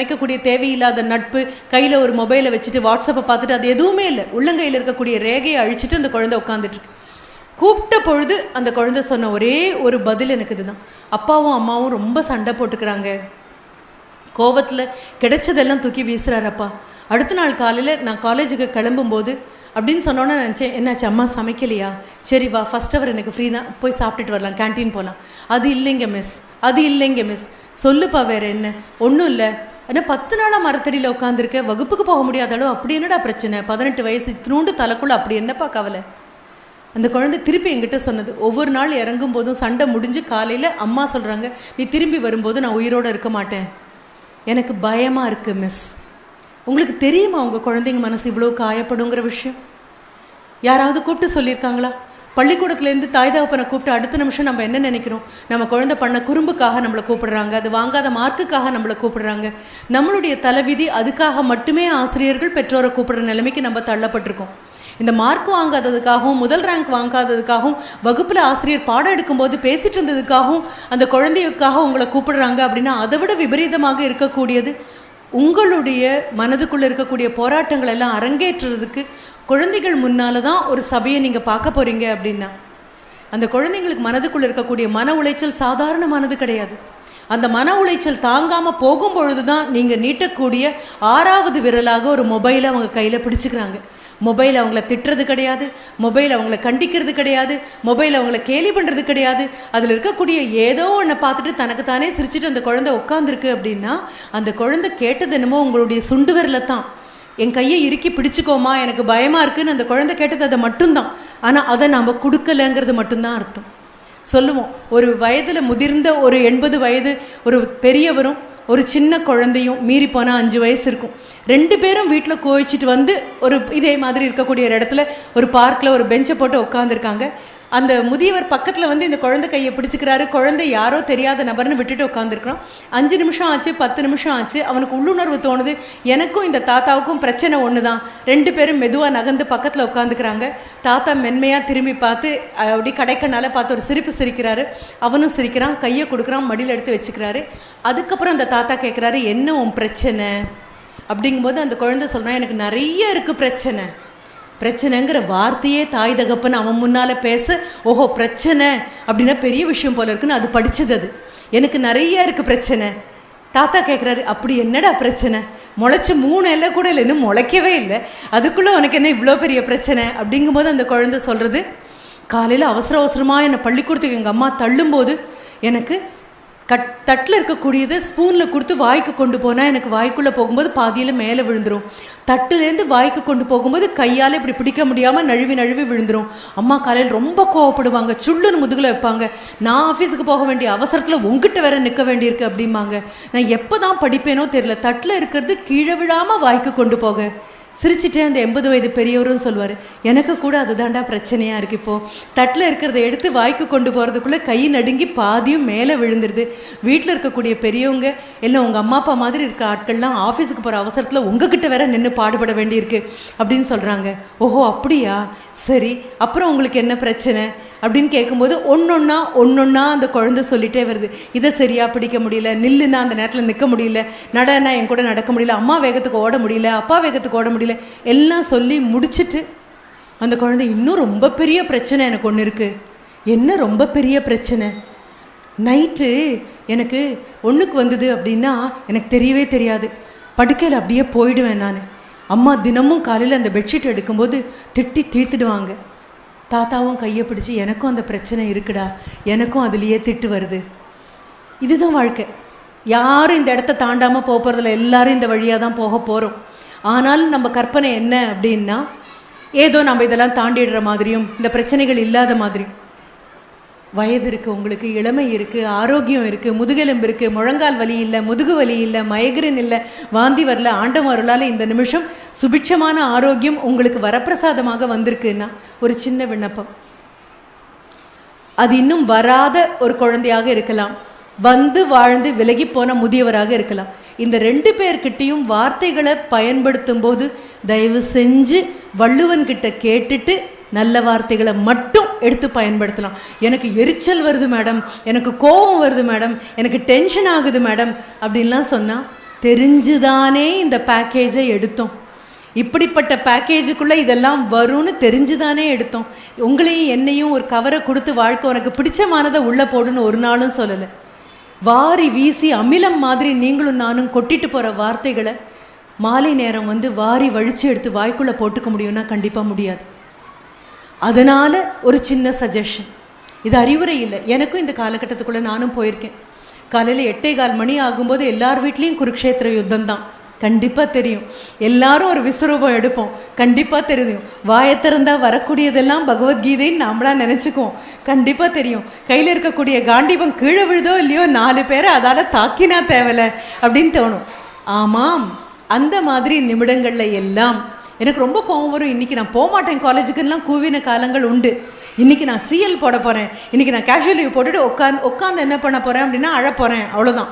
நினைக்கக்கூடிய தேவையில்லாத நட்பு கையில் ஒரு மொபைலை வச்சுட்டு வாட்ஸ்அப்பை பார்த்துட்டு அது எதுவுமே இல்லை. உள்ளங்கையில் இருக்கக்கூடிய ரேகையை அழிச்சிட்டு அந்த குழந்தை உட்காந்துட்டு கூப்பிட்ட பொழுது அந்த குழந்தை சொன்ன ஒரே ஒரு பதில் எனக்கு இதுதான். அப்பாவும் அம்மாவும் ரொம்ப சண்டை போட்டுக்கிறாங்க. கோவத்தில் கிடைச்சதெல்லாம் தூக்கி வீசுகிறாரப்பா அடுத்த நாள் காலையில் நான் காலேஜுக்கு கிளம்பும்போது அப்படின்னு சொன்னோன்னே நினச்சேன் என்னாச்சு அம்மா சமைக்கலையா? சரி வா ஃபஸ்ட் அவர் எனக்கு ஃப்ரீ தான். போய் சாப்பிட்டுட்டு வரலாம் கேன்டீன் போகலாம் அது இல்லைங்க மிஸ் அது இல்லைங்க மிஸ் சொல்லுப்பா வேறு என்ன? ஒன்றும் இல்லை. ஆனால் பத்து நாளாக மரத்தடியில் உட்காந்துருக்க வகுப்புக்கு போக முடியாத அளவு அப்படி என்னடா பிரச்சனை? பதினெட்டு வயசு இத்தினூண்டு தலைக்குள்ள அப்படி என்னப்பா கவலை? அந்த குழந்தை திருப்பி என்கிட்ட சொன்னது ஒவ்வொரு நாள் இறங்கும் போதும் சண்டை முடிஞ்சு காலையில் அம்மா சொல்கிறாங்க நீ திரும்பி வரும்போது நான் உயிரோடு இருக்க மாட்டேன். எனக்கு பயமாக இருக்குது மிஸ் உங்களுக்கு தெரியுமா உங்கள் குழந்தைங்க மனசு இவ்வளோ காயப்படுங்கிற விஷயம்? யாராவது கூப்பிட்டு சொல்லியிருக்காங்களா? பள்ளிக்கூடத்துலேருந்து தாய் தகப்பனை கூப்பிட்டு அடுத்த நிமிஷம் நம்ம என்ன நினைக்கிறோம்? நம்ம குழந்தை பண்ண குறும்புக்காக நம்மளை கூப்பிடுறாங்க. அது வாங்காத மார்க்குக்காக நம்மளை கூப்பிடுறாங்க. நம்மளுடைய தலைவிதி அதுக்காக மட்டுமே ஆசிரியர்கள் பெற்றோரை கூப்பிடுற நிலைமைக்கு நம்ம தள்ளப்பட்டிருக்கோம். இந்த மார்க் வாங்காததுக்காகவும் முதல் ரேங்க் வாங்காததுக்காகவும் வகுப்பில் ஆசிரியர் பாடம் எடுக்கும்போது பேசிட்டு இருந்ததுக்காகவும் அந்த குழந்தையுக்காக உங்களை கூப்பிடுறாங்க அப்படின்னா அதை விட விபரீதமாக இருக்கக்கூடியது உங்களுடைய மனதுக்குள்ளே இருக்கக்கூடிய போராட்டங்கள் எல்லாம் அரங்கேற்றுறதுக்கு குழந்தைகள் முன்னால் தான் ஒரு சபையை நீங்கள் பார்க்க போகிறீங்க அப்படின்னா அந்த குழந்தைங்களுக்கு மனதுக்குள்ளே இருக்கக்கூடிய மன உளைச்சல் சாதாரணமானது கிடையாது. அந்த மன உளைச்சல் தாங்காமல் போகும் பொழுது தான் நீங்கள் நீட்டக்கூடிய ஆறாவது விரலாக ஒரு மொபைலை அவங்க கையில் பிடிச்சிக்கிறாங்க. மொபைல் அவங்கள திட்டுறது கிடையாது மொபைல் அவங்கள கண்டிக்கிறது கிடையாது மொபைல் அவங்கள கேலி பண்ணுறது கிடையாது. அதில் இருக்கக்கூடிய ஏதோ ஒன்றை பார்த்துட்டு தனக்கு தானே சிரிச்சிட்டு அந்த குழந்தை உட்காந்துருக்கு அப்படின்னா அந்த குழந்தை கேட்டது என்னமோ உங்களுடைய சுண்டு விரலை தான். என் கையை இறுக்கி பிடிச்சிக்கோமா எனக்கு பயமாக இருக்குன்னு அந்த குழந்தை கேட்டது அதை மட்டும்தான். ஆனால் அதை நாம் கொடுக்கலங்கிறது மட்டும்தான் அர்த்தம். சொல்லுவோம் ஒரு வயதில் முதிர்ந்த ஒரு எண்பது வயது ஒரு பெரியவரும் ஒரு சின்ன குழந்தையும் மீறி போனால் அஞ்சு வயசு இருக்கும். ரெண்டு பேரும் வீட்டில் கோவிச்சிட்டு வந்து ஒரு இதே மாதிரி இருக்கக்கூடிய ஒரு இடத்துல ஒரு பார்க்கில் ஒரு பெஞ்சை போட்டு உட்காந்துருக்காங்க அந்த முதியவர் பக்கத்தில் வந்து இந்த குழந்தை கையை பிடிச்சிக்கிறாரு. குழந்தை யாரோ தெரியாத நபர்னு விட்டுட்டு உட்காந்துருக்குறோம் அஞ்சு நிமிஷம் ஆச்சு பத்து நிமிஷம் ஆச்சு. அவனுக்கு உள்ளுணர்வு தோணுது. எனக்கும் இந்த தாத்தாவுக்கும் பிரச்சனை ஒன்று தான் ரெண்டு பேரும் மெதுவாக நகர்ந்து பக்கத்தில் உட்காந்துக்கிறாங்க தாத்தா மென்மையாக திரும்பி பார்த்து அப்படி கடைக்கண்ணால் பார்த்து ஒரு சிரிப்பு சிரிக்கிறாரு. அவனும் சிரிக்கிறான் கையை கொடுக்குறான் மடியில் எடுத்து வச்சுக்கிறாரு. அதுக்கப்புறம் அந்த தாத்தா கேட்குறாரு என்ன உன் பிரச்சனை? அப்படிங்கும்போது அந்த குழந்தை சொல்கிறான் எனக்கு நிறைய இருக்குது பிரச்சனை. பிரச்சனைங்கிற வார்த்தையே தாய் தகப்பன் அவன் முன்னால் பேச ஓஹோ பிரச்சனை அப்படின்னா பெரிய விஷயம் போல இருக்குன்னு அது படிச்சது அது. எனக்கு நிறைய இருக்குது பிரச்சனை. தாத்தா கேட்குறாரு அப்படி என்னடா பிரச்சனை? முளைச்ச மூணு எல்லாம் கூட இல்லை இன்னும் முளைக்கவே இல்லை. அதுக்குள்ளே உனக்கு என்ன இவ்வளோ பெரிய பிரச்சனை? அப்படிங்கும்போது அந்த குழந்தை சொல்கிறது காலையில் அவசர அவசரமாக என்னை பள்ளிக்கூடத்துக்கு எங்கள் அம்மா தள்ளும்போது எனக்கு கட் தட்டில் இருக்கக்கூடியது ஸ்பூனில் கொடுத்து வாய்க்கு கொண்டு போனால் எனக்கு வாய்க்குள்ளே போகும்போது பாதியில் மேலே விழுந்துடும் தட்டுலேருந்து வாய்க்கு கொண்டு போகும்போது கையால் இப்படி பிடிக்க முடியாமல் நழுவி நழுவி விழுந்துடும் அம்மா காலையில் ரொம்ப கோவப்படுவாங்க. சுள்ளுன்னு முதுகில் வைப்பாங்க. நான் ஆஃபீஸுக்கு போக வேண்டிய அவசரத்தில் உங்ககிட்ட வேற நிற்க வேண்டியிருக்கு அப்படிம்பாங்க. நான் எப்போ தான் படிப்பேனோ தெரில தட்டில் இருக்கிறது கீழே விழாமல் வாய்க்கு கொண்டு போக. சிரிச்சுட்டே அந்த எண்பது வயது பெரியவரும் சொல்லுவார் எனக்கு கூட அதுதான்டா பிரச்சனையாக இருக்குது இப்போது தட்டில் இருக்கிறத எடுத்து வாய்க்கு கொண்டு போகிறதுக்குள்ளே கை நடுங்கி பாதியும் மேலே விழுந்துருது. வீட்டில் இருக்கக்கூடிய பெரியவங்க எல்லாம் உங்கள் அம்மா அப்பா மாதிரி இருக்க ஆட்கள்லாம் ஆஃபீஸுக்கு போகிற அவசரத்தில் உங்ககிட்ட வேற நின்று பாடுபட வேண்டியிருக்கு அப்படின்னு சொல்கிறாங்க ஓஹோ அப்படியா? சரி அப்புறம் உங்களுக்கு என்ன பிரச்சனை? அப்படின்னு கேட்கும்போது ஒன்றொன்னா ஒன்றொன்னா அந்த குழந்தை சொல்லிட்டே வருது. இதை சரியாக பிடிக்க முடியல. நில்லுன்னா அந்த நேரத்தில் நிற்க முடியல. நடனா என் கூட நடக்க முடியல. அம்மா வேகத்துக்கு ஓட முடியல. அப்பா வேகத்துக்கு ஓட முடியல. எல்லாம் சொல்லி முடிச்சிட்டு அந்த குழந்தை இன்னும் ரொம்ப பெரிய பிரச்சனை எனக்கு ஒன்று இருக்குது என்ன ரொம்ப பெரிய பிரச்சனை? நைட்டு எனக்கு ஒன்றுக்கு வந்தது அப்படின்னா எனக்கு தெரியவே தெரியாது. படுக்கையில் அப்படியே போயிடுவேன் நான். அம்மா தினமும் காலையில் அந்த பெட்ஷீட் எடுக்கும்போது திட்டி தீர்த்துடுவாங்க. தாத்தாவும் கையை பிடிச்சி எனக்கும் அந்த பிரச்சனை இருக்குடா. எனக்கும் அதுலேயே திட்டு வருது. இதுதான் வாழ்க்கை. யாரும் இந்த இடத்த தாண்டாமல் போக போகிறதில்ல எல்லாரும் இந்த வழியாக தான் போக போகிறோம் ஆனாலும் நம்ம கற்பனை என்ன அப்படின்னா ஏதோ நம்ம இதெல்லாம் தாண்டிடுற மாதிரியும் இந்த பிரச்சனைகள் இல்லாத மாதிரியும். வயது இருக்குது உங்களுக்கு இளமை இருக்குது ஆரோக்கியம் இருக்குது முதுகெலும்பு இருக்குது முழங்கால் வலி இல்லை முதுகு வலி இல்லை மயக்ரின் இல்லை வாந்தி வரல ஆண்டவருளால் இந்த நிமிஷம் சுபிட்சமான ஆரோக்கியம் உங்களுக்கு வரப்பிரசாதமாக வந்திருக்குன்னா ஒரு சின்ன விண்ணப்பம். அது இன்னும் வராத ஒரு குழந்தையாக இருக்கலாம். வந்து வாழ்ந்து விலகி போன முதியவராக இருக்கலாம். இந்த ரெண்டு பேர்கிட்டையும் வார்த்தைகளை பயன்படுத்தும் போது தயவு செஞ்சு வள்ளுவன்கிட்ட கேட்டுட்டு நல்ல வார்த்தைகளை மட்டும் எடுத்து பயன்படுத்தலாம். எனக்கு எரிச்சல் வருது மேடம் எனக்கு கோபம் வருது மேடம் எனக்கு டென்ஷன் ஆகுது மேடம் அப்படின்லாம் சொன்னால் தெரிஞ்சுதானே இந்த பேக்கேஜை எடுத்தோம். இப்படிப்பட்ட பேக்கேஜுக்குள்ளே இதெல்லாம் வரும்னு தெரிஞ்சுதானே எடுத்தோம். உங்களையும் என்னையும் ஒரு கவரை கொடுத்து வாழ்க்கை உனக்கு பிடிச்சமானதை உள்ளே போடுன்னு ஒரு நாளும் சொல்லலை. வாரி வீசி அமிலம் மாதிரி நீங்களும் நானும் கொட்டிட்டு போகிற வார்த்தைகளை மாலை நேரம் வந்து வாரி வழித்து எடுத்து வாய்க்குள்ளே போட்டுக்க முடியும்னா கண்டிப்பாக முடியாது. அதனால் ஒரு சின்ன சஜஷன் இது அறிவுரை இல்லை. எனக்கும் இந்த காலகட்டத்துக்குள்ளே நானும் போயிருக்கேன். காலையில் எட்டே கால் மணி ஆகும்போது எல்லார் வீட்லேயும் குருக்ஷேத்திர யுத்தம் தான் கண்டிப்பாக தெரியும். எல்லாரும் ஒரு விஸ்வரூபம் எடுப்போம். கண்டிப்பாக தெரியும். வாயை திறந்தால் வரக்கூடியதெல்லாம் பகவத்கீதைன்னு நாமளாக நினச்சிக்குவோம். கண்டிப்பாக தெரியும். கையில் இருக்கக்கூடிய காண்டிபம் கீழே விழுதோ இல்லையோ நாலு பேரை அதால் தாக்கினா தேவல அப்படின்னு தோணும். ஆமாம். அந்த மாதிரி நிமிடங்களில் எல்லாம் எனக்கு ரொம்ப கோவம் வரும். இன்றைக்கி நான் போக மாட்டேன். காலேஜுக்குலாம் கூவின காலங்கள் உண்டு. இன்றைக்கி நான் சிஎல் போட போகிறேன் இன்றைக்கி நான் கேஷுவல் லீவ் போட்டுட்டு உட்காந்து உட்காந்து என்ன பண்ண போகிறேன் அப்படின்னா அழ போகிறேன் அவ்வளோதான்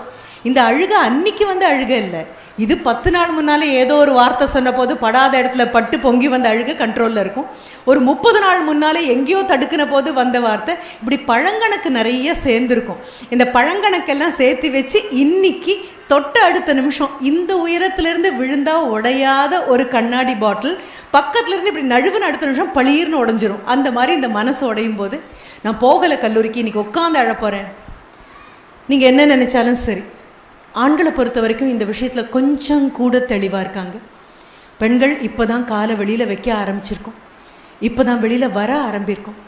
இந்த அழுக அன்னைக்கு வந்து அழுக இல்லை. இது பத்து நாள் முன்னாலே ஏதோ ஒரு வார்த்தை சொன்ன போது படாத இடத்துல பட்டு பொங்கி வந்த அழுக கண்ட்ரோலில் இருக்கும். ஒரு முப்பது நாள் முன்னாலே எங்கேயோ தடுக்கின போது வந்த வார்த்தை இப்படி பழங்கணக்கு நிறைய சேர்ந்துருக்கும். இந்த பழங்கணக்கெல்லாம் சேர்த்து வச்சு இன்னைக்கு தொட்ட அடுத்த நிமிஷம் இந்த உயரத்துலேருந்து விழுந்தா உடையாத ஒரு கண்ணாடி பாட்டில் பக்கத்துலேருந்து இப்படி நழுவுன அடுத்த நிமிஷம் பளீர்னு உடஞ்சிரும். அந்த மாதிரி இந்த மனசு உடையும் போது நான் போகலை கல்லூரிக்கு இன்றைக்கி உட்காந்து அழப்போகிறேன் நீங்கள் என்ன நினச்சாலும் சரி. ஆண்களை பொறுத்த வரைக்கும் இந்த விஷயத்தில் கொஞ்சம் கூட தெளிவாக இருக்காங்க. பெண்கள் இப்போ தான் காலை வெளியில் வைக்க ஆரம்பிச்சிருக்கோம். இப்போ தான் வெளியில் வர ஆரம்பியிருக்கோம்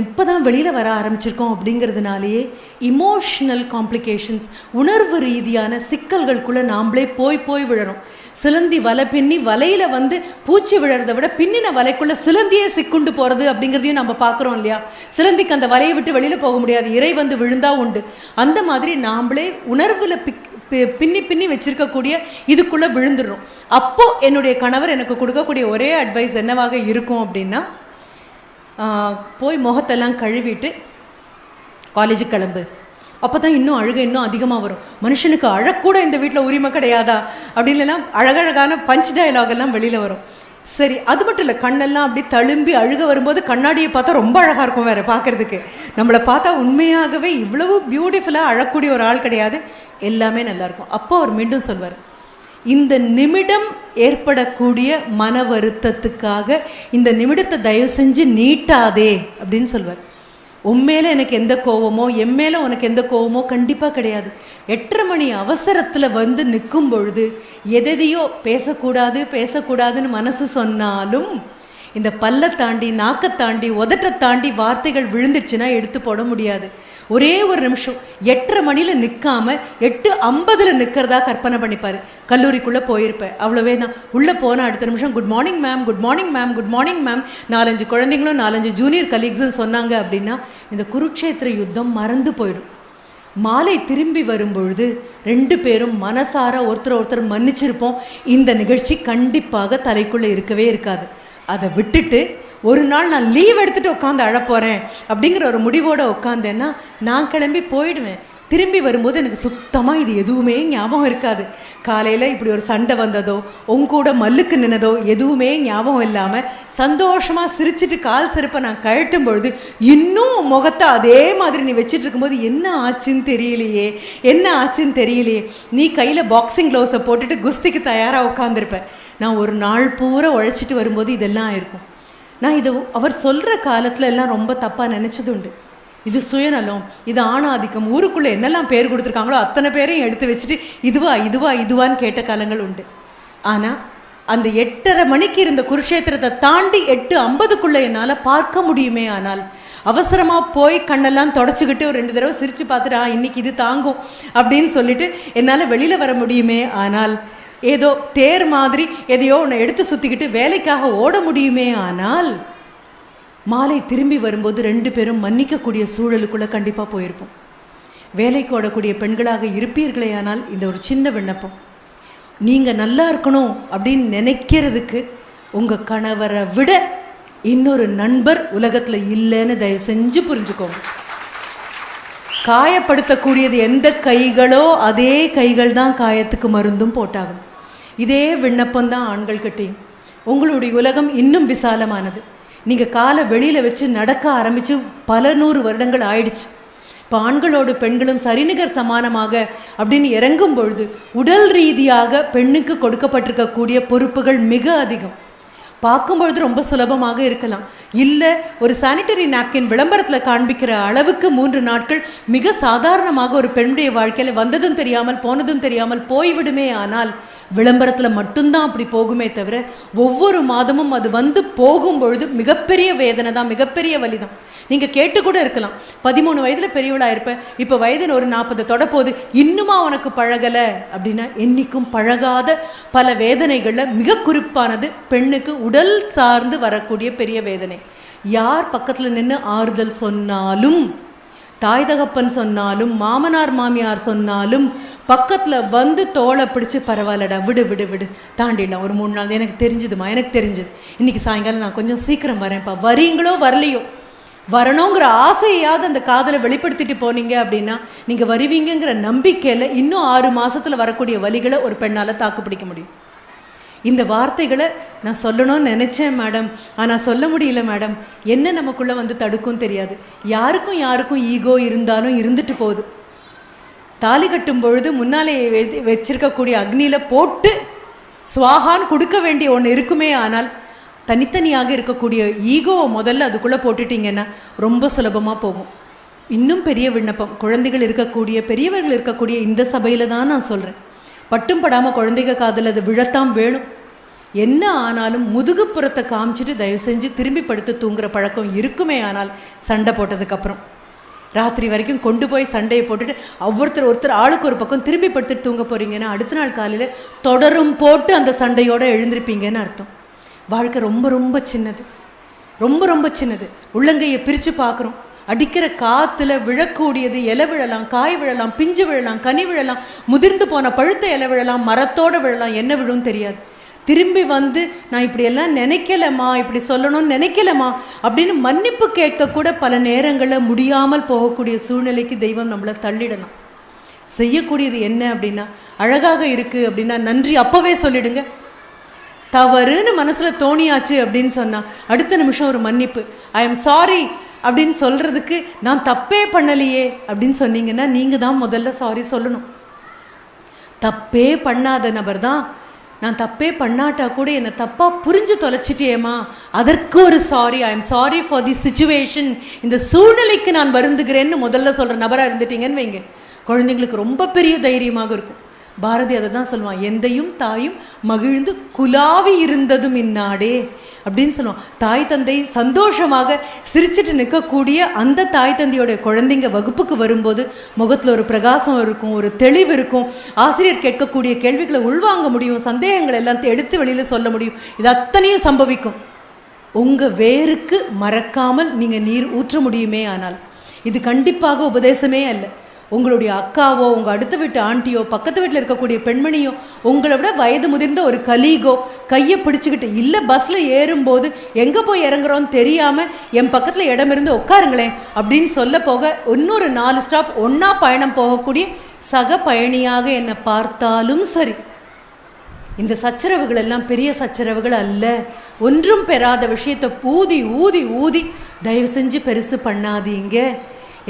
இப்போ தான் வெளியில் வர ஆரம்பிச்சிருக்கோம் அப்படிங்கிறதுனாலேயே இமோஷ்னல் காம்ப்ளிகேஷன்ஸ் உணர்வு ரீதியான சிக்கல்களுக்குள்ளே நாம்ளே போய் போய் விழறோம். சிலந்தி வலை பின்னி வலையில் வந்து பூச்சி விழறதை விட பின்னின வலைக்குள்ளே சிலந்தியே சிக்குண்டு போகிறது அப்படிங்கிறதையும் நம்ம பார்க்குறோம் இல்லையா? சிலந்திக்கு அந்த வலையை விட்டு வெளியில் போக முடியாது. இறை வந்து விழுந்தா உண்டு. அந்த மாதிரி நாம்ளே உணர்வில் பிக் பின்னி பின்னி வச்சிருக்கக்கூடிய இதுக்குள்ளே விழுந்துடுறோம். அப்போது என்னுடைய கணவர் எனக்கு கொடுக்கக்கூடிய ஒரே அட்வைஸ் என்னவாக இருக்கும் அப்படின்னா போய் முகத்தெல்லாம் கழுவிட்டு காலேஜுக்கு கிளம்பு. அப்போ தான் இன்னும் அழுகை இன்னும் அதிகமாக வரும். மனுஷனுக்கு அழக்கூட இந்த வீட்டில் உரிமை கிடையாதா? அப்படின்லாம் அழகழகான பஞ்ச் டயலாக் எல்லாம் வெளியில் வரும். சரி அது மட்டும் இல்லை கண்ணெல்லாம் அப்படி தழும்பி அழுக வரும்போது கண்ணாடியை பார்த்தா ரொம்ப அழகாக இருக்கும் வேறு பார்க்குறதுக்கு. நம்மளை பார்த்தா உண்மையாகவே இவ்வளவு பியூட்டிஃபுல்லாக அழக்கூடிய ஒரு ஆள் கிடையாது. எல்லாமே நல்லாயிருக்கும் அப்போ அவர் மீண்டும் சொல்வார் இந்த நிமிடம் ஏற்படக்கூடிய மன வருத்தத்துக்காக இந்த நிமிடத்தை தயவு செஞ்சு நீட்டாதே அப்படின்னு சொல்வார். உண்மையில எனக்கு எந்த கோவமோ என் மேலே உனக்கு எந்த கோவமோ கண்டிப்பாக கிடையாது. எட்டரை மணி அவசரத்தில் வந்து நிற்கும் பொழுது எதெதையோ பேசக்கூடாது பேசக்கூடாதுன்னு மனசு சொன்னாலும் இந்த பல்லை தாண்டி நாக்கை தாண்டி உதட்டை தாண்டி வார்த்தைகள் விழுந்துச்சுன்னா எடுத்து போட முடியாது. ஒரே ஒரு நிமிஷம். எட்டரை மணியில் நிற்காம எட்டு ஐம்பதில் நிற்கிறதா கற்பனை பண்ணிப்பார். கல்லூரிக்குள்ளே போயிருப்பேன் அவ்வளோவே தான். உள்ளே போனால் அடுத்த நிமிஷம் good morning ma'am good morning ma'am good morning ma'am நாலஞ்சு குழந்தைங்களும் நாலஞ்சு ஜூனியர் கலீக்ஸும் சொன்னாங்க அப்படின்னா இந்த குருக்ஷேத்திர யுத்தம் மறந்து போயிடும். மாலை திரும்பி வரும்பொழுது ரெண்டு பேரும் மனசார ஒருத்தர் ஒருத்தர் மன்னிச்சிருப்போம். இந்த நிகழ்ச்சி கண்டிப்பாக தலைக்குள்ளே இருக்கவே இருக்காது. அதை விட்டுட்டு ஒரு நாள் நான் லீவ் எடுத்துகிட்டு உட்காந்து அழப்போகிறேன் அப்படிங்கிற ஒரு முடிவோடு உட்காந்தேன்னா நான் கிளம்பி போயிடுவேன். திரும்பி வரும்போது எனக்கு சுத்தமாக இது எதுவுமே ஞாபகம் இருக்காது. காலையில் இப்படி ஒரு சண்டை வந்ததோ உங்கூட மல்லுக்கு நின்னதோ எதுவுமே ஞாபகம் இல்லாமல் சந்தோஷமாக சிரிச்சிட்டு கால் செருப்பை நான் கழட்டும் பொழுது இன்னும் முகத்தை அதே மாதிரி நீ வச்சுட்டு இருக்கும்போது என்ன ஆச்சுன்னு தெரியலையே என்ன ஆச்சுன்னு தெரியலையே. நீ கையில் பாக்ஸிங் க்ளவுஸை போட்டுட்டு குஸ்திக்கு தயாராக உட்காந்துருப்பேன் நான் ஒரு நாள் பூரா உழைச்சிட்டு வரும்போது இதெல்லாம் இருக்கும் நான் இதை அவர் சொல்கிற காலத்தில் எல்லாம் ரொம்ப தப்பாக நினச்சது உண்டு. இது சுயநலம் இது ஆணாதிக்கம் ஊருக்குள்ளே என்னெல்லாம் பேர் கொடுத்துருக்காங்களோ அத்தனை பேரையும் எடுத்து வச்சுட்டு இதுவா இதுவா இதுவான்னு கேட்ட காலங்கள் உண்டு. ஆனால் அந்த எட்டரை மணிக்கு இருந்த குருஷேத்திரத்தை தாண்டி எட்டு ஐம்பதுக்குள்ளே என்னால் பார்க்க முடியுமே ஆனால் அவசரமாக போய் கண்ணெல்லாம் தொடச்சிக்கிட்டு ஒரு ரெண்டு தடவை சிரித்து பார்த்துட்டு "ஆ, இன்னைக்கு இது தாங்கும் அப்படின்னு சொல்லிட்டு என்னால் வெளியில் வர முடியுமே ஆனால் ஏதோ தேர் மாதிரி எதையோ ஒன்று எடுத்து சுற்றிக்கிட்டு வேலைக்காக ஓட முடியுமே ஆனால் மாலை திரும்பி வரும்போது ரெண்டு பேரும் மன்னிக்கக்கூடிய சூழலுக்குள்ளே கண்டிப்பாக போயிருப்போம். வேலைக்கு ஓடக்கூடிய பெண்களாக இருப்பீர்களே ஆனால் இந்த ஒரு சின்ன விண்ணப்பம். நீங்கள் நல்லா இருக்கணும் அப்படின்னு நினைக்கிறதுக்கு உங்கள் கணவரை விட இன்னொரு நண்பர் உலகத்தில் இல்லைன்னு தயவு செஞ்சு புரிஞ்சுக்கோங்க. காயப்படுத்தக்கூடியது எந்த கைகளோ அதே கைகள் தான் காயத்துக்கு மருந்தும் போட்டாகும் இதே விண்ணப்பம் தான் ஆண்கள்கிட்டையும் உங்களுடைய உலகம் இன்னும் விசாலமானது. நீங்கள் காலை வெளியில் வச்சு நடக்க ஆரம்பித்து பல நூறு வருடங்கள் ஆயிடுச்சு. இப்போ ஆண்களோடு பெண்களும் சரிநிகர் சமானமாக அப்படின்னு இறங்கும் பொழுது உடல் ரீதியாக பெண்ணுக்கு கொடுக்கப்பட்டிருக்கக்கூடிய பொறுப்புகள் மிக அதிகம். பார்க்கும்பொழுது ரொம்ப சுலபமாக இருக்கலாம். இல்லை ஒரு சானிட்டரி நாப்கின் விளம்பரத்தில் காண்பிக்கிற அளவுக்கு மூன்று நாட்கள் மிக சாதாரணமாக ஒரு பெண்ணுடைய வாழ்க்கையில் வந்ததும் தெரியாமல் போனதும் தெரியாமல் போய்விடுமே ஆனால் விளம்பரத்தில் மட்டும்தான் அப்படி போகுமே தவிர ஒவ்வொரு மாதமும் அது வந்து போகும் பொழுது மிகப்பெரிய வேதனை தான் மிகப்பெரிய வலி தான் நீங்கள் கேட்டு கூட இருக்கலாம். பதிமூணு வயதில் பெரியவளாக இருப்பேன் இப்போ வயதில் ஒரு நாற்பது தொடப்போது இன்னுமா உனக்கு பழகலை அப்படின்னா என்றைக்கும் பழகாத பல வேதனைகளில் மிக குறிப்பானது பெண்ணுக்கு உடல் சார்ந்து வரக்கூடிய பெரிய வேதனை. யார் பக்கத்தில் நின்று ஆறுதல் சொன்னாலும் தாய் தகப்பன் சொன்னாலும் மாமனார் மாமியார் சொன்னாலும் பக்கத்தில் வந்து தோலை பிடிச்சி பரவாயில்லடா விடு விடு விடு. தாண்டிடலாம். ஒரு மூணு நாள். எனக்கு தெரிஞ்சுதுமா எனக்கு தெரிஞ்சுது. இன்றைக்கி சாயங்காலம் நான் கொஞ்சம் சீக்கிரம் வரேன்ப்பா. வரீங்களோ வரலையோ? வரணுங்கிற ஆசையாவது அந்த காதலை வெளிப்படுத்திட்டு போனீங்க அப்படின்னா நீங்கள் வருவீங்கங்கிற நம்பிக்கையில் இன்னும் ஆறு மாதத்தில் வரக்கூடிய வழிகளை ஒரு பெண்ணால் தாக்கு பிடிக்க முடியும். இந்த வார்த்தைகளை நான் சொல்லணும்னு நினச்சேன் மேடம் ஆனால் சொல்ல முடியல மேடம் என்ன நமக்குள்ளே வந்து தடுக்கும் தெரியாது. யாருக்கும் யாருக்கும் ஈகோ இருந்தாலும் இருந்துட்டு போகுது. தாலி கட்டும் பொழுது முன்னாலே வச்சிருக்கக்கூடிய அக்னியில் போட்டு ஸ்வாகான்னு கொடுக்க வேண்டிய ஒன்று இருக்குமே ஆனால் தனித்தனியாக இருக்கக்கூடிய ஈகோவை முதல்ல அதுக்குள்ளே போட்டுட்டிங்கன்னா ரொம்ப சுலபமாக போகும். இன்னும் பெரிய விண்ணப்பம். குழந்தைகள் இருக்கக்கூடிய பெரியவர்கள் இருக்கக்கூடிய இந்த சபையில் தான் நான் சொல்கிறேன் பட்டும் படாமல் குழந்தைங்க காதில் அது விழத்தான் வேணும். என்ன ஆனாலும் முதுகுப்புறத்தை காமிச்சிட்டு தயவு செஞ்சு திரும்பி படுத்து தூங்குற பழக்கம் இருக்குமே ஆனால் சண்டை போட்டதுக்கப்புறம் ராத்திரி வரைக்கும் கொண்டு போய் சண்டையை போட்டுட்டு ஒவ்வொருத்தர் ஒருத்தர் ஆளுக்கு ஒரு பக்கம் திரும்பி படுத்துட்டு தூங்க போகிறீங்கன்னா அடுத்த நாள் காலையில் தொடரும் போட்டு அந்த சண்டையோடு எழுந்திருப்பீங்கன்னு அர்த்தம். வாழ்க்கை ரொம்ப ரொம்ப சின்னது. ரொம்ப ரொம்ப சின்னது. உள்ளங்கையை பிரித்து பார்க்குறோம். அடிக்கிற காத்துல விழக்கூடியது இலை விழலாம் காய் விழலாம் பிஞ்சு விழலாம் கனி விழலாம் முதிர்ந்து போன பழுத்த இலை விழலாம் மரத்தோட விழலாம் என்ன விழும் தெரியாது. திரும்பி வந்து நான் இப்படியெல்லாம் நினைக்கலம்மா இப்படி சொல்லணும்னு நினைக்கலம்மா அப்படின்னு மன்னிப்பு கேட்கக்கூட கூட பல நேரங்களில் முடியாமல் போகக்கூடிய சூழ்நிலைக்கு தெய்வம் நம்மளை தள்ளிடலாம். செய்யக்கூடியது என்ன அப்படின்னா அழகாக இருக்குது அப்படின்னா நன்றி அப்போவே சொல்லிடுங்க. தவறுன்னு மனசில் தோணியாச்சு அப்படின்னு சொன்னா அடுத்த நிமிஷம் ஒரு மன்னிப்பு. ஐ எம் சாரி அப்படின்னு சொல்கிறதுக்கு நான் தப்பே பண்ணலையே அப்படின்னு சொன்னீங்கன்னா நீங்கள் தான் முதல்ல சாரி சொல்லணும். தப்பே பண்ணாத நபர் தான். நான் தப்பே பண்ணாட்டா கூட என்னை தப்பாக புரிஞ்சு தொலைச்சிட்டியேம்மா அதற்கு ஒரு sorry I am sorry for the situation இந்த சூழ்நிலைக்கு நான் வருந்துகிறேன்னு முதல்ல சொல்கிற நபராக இருந்துட்டீங்கன்னு வைங்க. குழந்தைங்களுக்கு ரொம்ப பெரிய தைரியமாக இருக்கும். பாரதி அதை தான் சொல்லுவான் எந்தையும் தாயும் மகிழ்ந்து குலாவி இருந்ததும் இந்நாடே அப்படின்னு சொல்லுவான். தாய் தந்தை சந்தோஷமாக சிரிச்சிட்டு நிற்கக்கூடிய அந்த தாய் தந்தையோடைய குழந்தைங்க வகுப்புக்கு வரும்போது முகத்தில் ஒரு பிரகாசம் இருக்கும் ஒரு தெளிவு இருக்கும். ஆசிரியர் கேட்கக்கூடிய கேள்விகளை உள்வாங்க முடியும் சந்தேகங்கள் எல்லாம் எடுத்து வெளியில் சொல்ல முடியும். இது அத்தனையும் சம்பவிக்கும். உங்கள் வேருக்கு மறக்காமல் நீங்கள் நீர் ஊற்ற முடியுமே ஆனால். இது கண்டிப்பாக உபதேசமே அல்ல. உங்களுடைய அக்காவோ உங்கள் அடுத்த வீட்டு ஆண்டியோ பக்கத்து வீட்டில் இருக்கக்கூடிய பெண்மணியோ உங்களை விட வயது முதிர்ந்த ஒரு கலீகோ கையை பிடிச்சிக்கிட்டு இல்லை பஸ்ஸில் ஏறும்போது எங்கே போய் இறங்குறோன்னு தெரியாமல் என் பக்கத்தில் இடம் இருந்து உட்காருங்களேன் அப்படின்னு சொல்ல போக இன்னொரு நாலு ஸ்டாப் ஒன்றா பயணம் போகக்கூடிய சக பயணியாக என்னை பார்த்தாலும் சரி. இந்த சச்சரவுகள் எல்லாம் பெரிய சச்சரவுகள் அல்ல. ஒன்றும் பெறாத விஷயத்தை ஊதி ஊதி ஊதி தயவு செஞ்சு பெருசு பண்ணாதீங்க.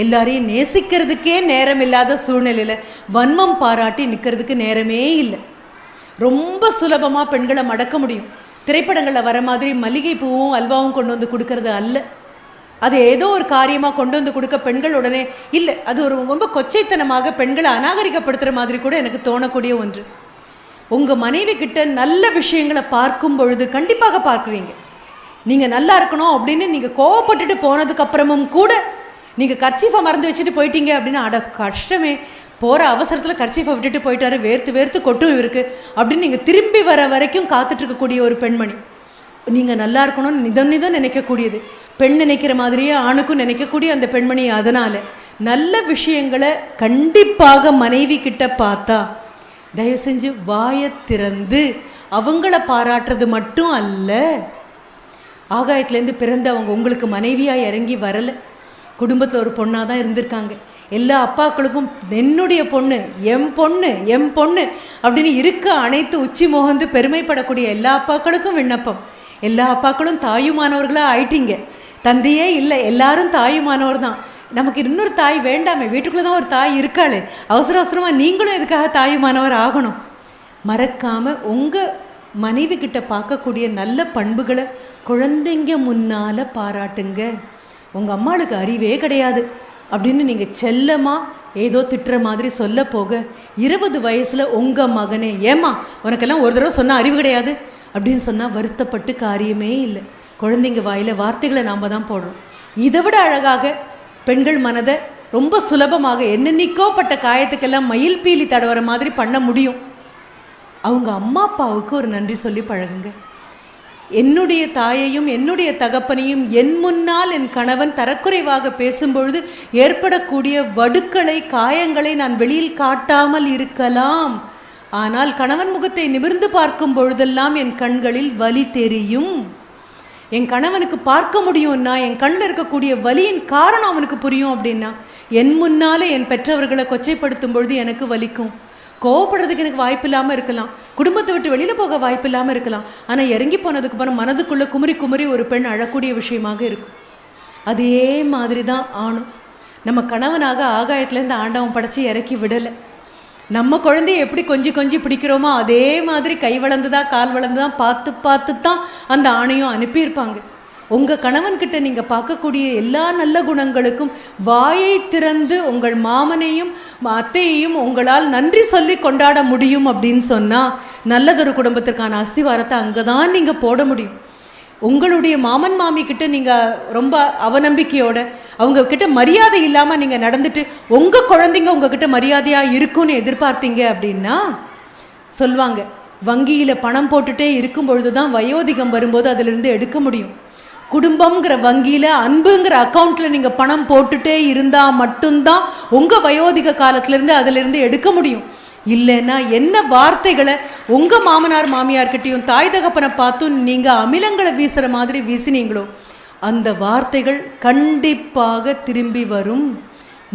எல்லாரையும் நேசிக்கிறதுக்கே நேரம் இல்லாத சூழ்நிலையில் வன்மம் பாராட்டி நிற்கிறதுக்கு நேரமே இல்லை. ரொம்ப சுலபமாக பெண்களை மடக்க முடியும். திரைப்படங்களில் வர மாதிரி மல்லிகை பூவும் அல்வாவும் கொண்டு வந்து கொடுக்கறது அல்ல. அது ஏதோ ஒரு காரியமாக கொண்டு வந்து கொடுக்க பெண்கள் உடனே இல்லை அது ஒரு ரொம்ப கொச்சைத்தனமாக பெண்களை அநாகரிகப்படுத்துகிற மாதிரி கூட எனக்கு தோணக்கூடிய ஒன்று. உங்கள் மனைவி கிட்ட நல்ல விஷயங்களை பார்க்கும் பொழுது கண்டிப்பாக பார்க்குறீங்க. நீங்கள் நல்லா இருக்கணும் அப்படின்னு நீங்கள் கோவப்பட்டுட்டு போனதுக்கப்புறமும் கூட நீங்கள் கர்ச்சீஃபை மறந்து வச்சுட்டு போயிட்டீங்க அப்படின்னா அட கஷ்டமே. போகிற அவசரத்தில் கர்ச்சீஃபை விட்டுட்டு போயிட்டாரு வேர்த்து வேர்த்து கொட்டும் இருக்கு அப்படின்னு நீங்கள் திரும்பி வர வரைக்கும் காத்துட்ருக்கக்கூடிய ஒரு பெண்மணி. நீங்கள் நல்லா இருக்கணும்னு நிதம் நிதம் நினைக்கக்கூடியது. பெண் நினைக்கிற மாதிரியே ஆணுக்கும் நினைக்கக்கூடிய அந்த பெண்மணி அதனால். நல்ல விஷயங்களை கண்டிப்பாக மனைவி கிட்ட பார்த்தா தயவு செஞ்சு வாயை திறந்து அவங்கள பாராட்டுறது மட்டும் அல்ல. ஆகாயத்துலேருந்து பிறந்தவங்க உங்களுக்கு மனைவியாக இறங்கி வரலை. குடும்பத்தில் ஒரு பொண்ணாக தான் இருந்திருக்காங்க. எல்லா அப்பாக்களுக்கும் என்னுடைய பொண்ணு எம் பொண்ணு எம் பொண்ணு அப்படின்னு இருக்க அனைத்து உச்சி முகந்து பெருமைப்படக்கூடிய எல்லா அப்பாக்களுக்கும் விண்ணப்பம். எல்லா அப்பாக்களும் தாயுமானவர்களாக ஆயிட்டீங்க. தந்தையே இல்லை எல்லாரும் தாயுமானவர் தான். நமக்கு இன்னொரு தாய் வேண்டாமே வீட்டுக்குள்ளே தான் ஒரு தாய் இருக்காளே. அவசர அவசரமாக நீங்களும் எதுக்காக தாயுமானவர் ஆகணும். மறக்காமல் உங்கள் மனைவி கிட்ட பார்க்கக்கூடிய நல்ல பண்புகளை குழந்தைங்க முன்னால் பாராட்டுங்க. உங்கள் அம்மாளுக்கு அறிவே கிடையாது. அப்படின்னு நீங்கள் செல்லமாக ஏதோ திட்டுற மாதிரி சொல்ல போக இருபது வயசில் உங்கள் மகனே ஏம்மா உனக்கெல்லாம் ஒரு தடவை சொன்னால் அறிவு கிடையாது? அப்படின்னு சொன்னால் வருத்தப்பட்டு காரியமே இல்லை. குழந்தைங்க வாயில் வார்த்தைகளை நாம் தான் போடுறோம். இதை விட அழகாக பெண்கள் மனதை ரொம்ப சுலபமாக என்னென்னிக்கோ பட்ட காயத்துக்கெல்லாம் மயில் பீலி தடவர மாதிரி பண்ண முடியும். அவங்க அம்மா அப்பாவுக்கு ஒரு நன்றி சொல்லி பழகுங்க. என்னுடைய தாயையும் என்னுடைய தகப்பனையும் என் முன்னால் என் கணவன் தரக்குறைவாக பேசும்பொழுது ஏற்படக்கூடிய வடுக்களை காயங்களை நான் வெளியில் காட்டாமல் இருக்கலாம். ஆனால் கணவன் முகத்தை நிமிர்ந்து பார்க்கும் பொழுதெல்லாம் என் கண்களில் வலி தெரியும். என் கணவனுக்கு பார்க்க முடியும்னா என் கண்ணில் இருக்கக்கூடிய வலியின் காரணம் அவனுக்கு புரியும் அப்படின்னா என் முன்னாலே என் பெற்றவர்களை கொச்சைப்படுத்தும் பொழுது எனக்கு வலிக்கும். கோவப்படுறதுக்கு எனக்கு வாய்ப்பு இல்லாமல் இருக்கலாம். குடும்பத்தை விட்டு வெளியில் போக வாய்ப்பு இல்லாமல் இருக்கலாம். ஆனால் இறங்கி போனதுக்கு அப்புறம் மனதுக்குள்ளே குமரி குமரி ஒரு பெண் அழக்கூடிய விஷயமாக இருக்கும். அதே மாதிரி தான் ஆணும். நம்ம கணவனாக ஆகாயத்துலேருந்து ஆண்டவன் படைச்சி இறக்கி விடலை. நம்ம குழந்தைய எப்படி கொஞ்சி கொஞ்சி பிடிக்கிறோமோ அதே மாதிரி கை வளர்ந்துதான் கால் வளர்ந்துதா பார்த்து பார்த்து தான் அந்த ஆணையும் அனுப்பியிருப்பாங்க. உங்கள் கணவன்கிட்ட நீங்கள் பார்க்கக்கூடிய எல்லா நல்ல குணங்களுக்கும் வாயை திறந்து உங்கள் மாமனையும் அத்தையையும் உங்களால் நன்றி சொல்லி கொண்டாட முடியும் அப்படின்னு சொன்னால் நல்லதொரு குடும்பத்திற்கான அஸ்திவாரத்தை அங்கே தான் நீங்கள் போட முடியும். உங்களுடைய மாமன் மாமி கிட்ட நீங்கள் ரொம்ப அவநம்பிக்கையோட அவங்க கிட்ட மரியாதை இல்லாமல் நீங்கள் நடந்துட்டு உங்கள் குழந்தைங்க உங்ககிட்ட மரியாதையாக இருக்கும்னு எதிர்பார்த்தீங்க அப்படின்னா சொல்லுவாங்க வங்கியில் பணம் போட்டுட்டே இருக்கும் பொழுது தான் வயோதிகம் வரும்போது அதிலிருந்து எடுக்க முடியும். குடும்பம்ங்கிற வங்கியில் அன்புங்கிற அக்கௌண்ட்டில் நீங்கள் பணம் போட்டுட்டே இருந்தால் மட்டும்தான் உங்கள் வயோதிக காலத்திலேருந்து அதிலிருந்து எடுக்க முடியும். இல்லைன்னா என்ன வார்த்தைகளை உங்கள் மாமனார் மாமியார்கிட்டையும் தாய் தகப்பனை பார்த்தும் நீங்கள் அமிலங்களை வீசுகிற மாதிரி வீசினீங்களோ அந்த வார்த்தைகள் கண்டிப்பாக திரும்பி வரும்.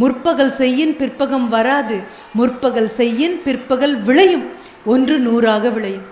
முற்பகல் செய்யின் பிற்பகம் வராது. முற்பகல் செய்யின் பிற்பகல் விளையும். ஒன்று நூறாக விளையும்.